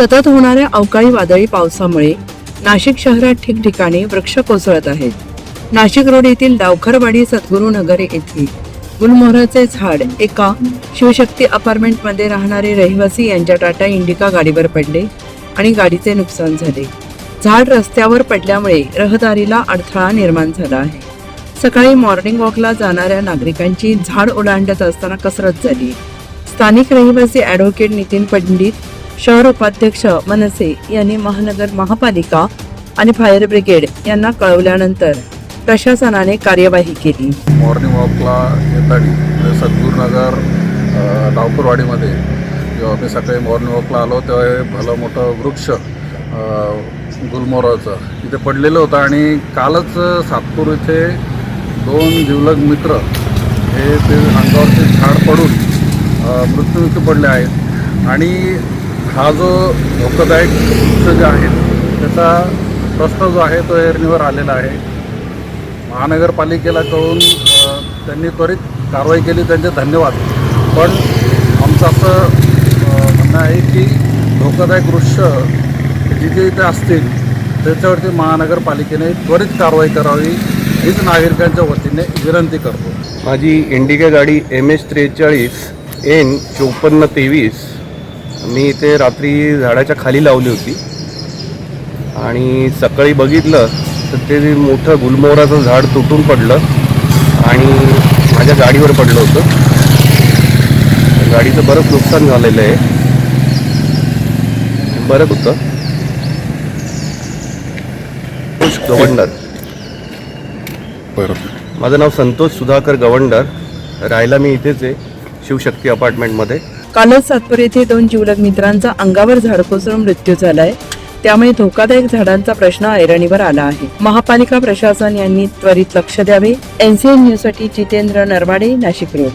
सतत होणाऱ्या अवकाळी वादळी पावसामुळे नाशिक शहरात ठिकठिकाणी वृक्ष कोसळत आहेत. नाशिक रोड येथील डावखरवाडी सद्गुरू नगर येथील गुलमोहराचे झाड एका शिवशक्ती अपार्टमेंटमध्ये राहणारे रहिवासी यांच्या टाटा इंडिका गाडीवर पडले आणि गाडीचे नुकसान झाले. झाड रस्त्यावर पडल्यामुळे रहदारीला अडथळा निर्माण झाला आहे. सकाळी मॉर्निंग वॉकला जाणाऱ्या नागरिकांची झाड ओलांडत असताना कसरत झाली. स्थानिक रहिवासी ॲडव्होकेट नितीन पंडित शहर उपाध्यक्ष मनसे यांनी महानगर महापालिका आणि फायर ब्रिगेड यांना कळवल्यानंतर प्रशासनाने कार्यवाही केली. मॉर्निंग वॉकला येताना म्हणजे सद्गुरुनगर डावपूरवाडीमध्ये जेव्हा मी सकाळी मॉर्निंग वॉकला आलो तेव्हा हे भलं मोठं वृक्ष गुलमोराचं इथे पडलेलं होतं आणि कालच सातपूर इथे दोन जिवलग मित्र हे ते अंगावरचे झाड पडून मृत्युमुखी पडले आहेत. आणि हा जो धोकादायक वृक्ष जे आहेत त्याचा प्रश्न जो आहे तो एरणीवर आलेला आहे. महानगरपालिकेला कळून त्यांनी त्वरित कारवाई केली त्यांचे धन्यवाद. पण आमचं असं म्हणणं आहे की धोकादायक वृक्ष जिथे इथे असतील त्याच्यावरती महानगरपालिकेने त्वरित कारवाई करावी हीच नागरिकांच्या वतीने विनंती करतो. माझी इंडिका गाडी एम एच त्रेचाळीस एन चोपन्न तेवीस मी इथे रात्री झाडाच्या खाली लावली होती. आणि सकाळी बघितलं तर ते मोठं गुलमोहराचं झाड तुटून पडलं आणि माझ्या गाडीवर पडलं होतं. गाडीचं बरंच नुकसान झालेलं आहे. बरंच होतं. गवंडर. बरं माझं नाव संतोष सुधाकर गवंडर. राहायला मी इथेच आहे शिवशक्ती अपार्टमेंटमध्ये. कालच सातपूर येथे दोन जिवलग मित्रांचा अंगावर झाड कोसळून मृत्यू झालाय. त्यामुळे धोकादायक झाडांचा प्रश्न ऐरणीवर आला आहे. महापालिका प्रशासन यांनी त्वरित लक्ष द्यावे. एनसीएन न्यूजसाठी जितेंद्र नरवाडे नाशिक रोड.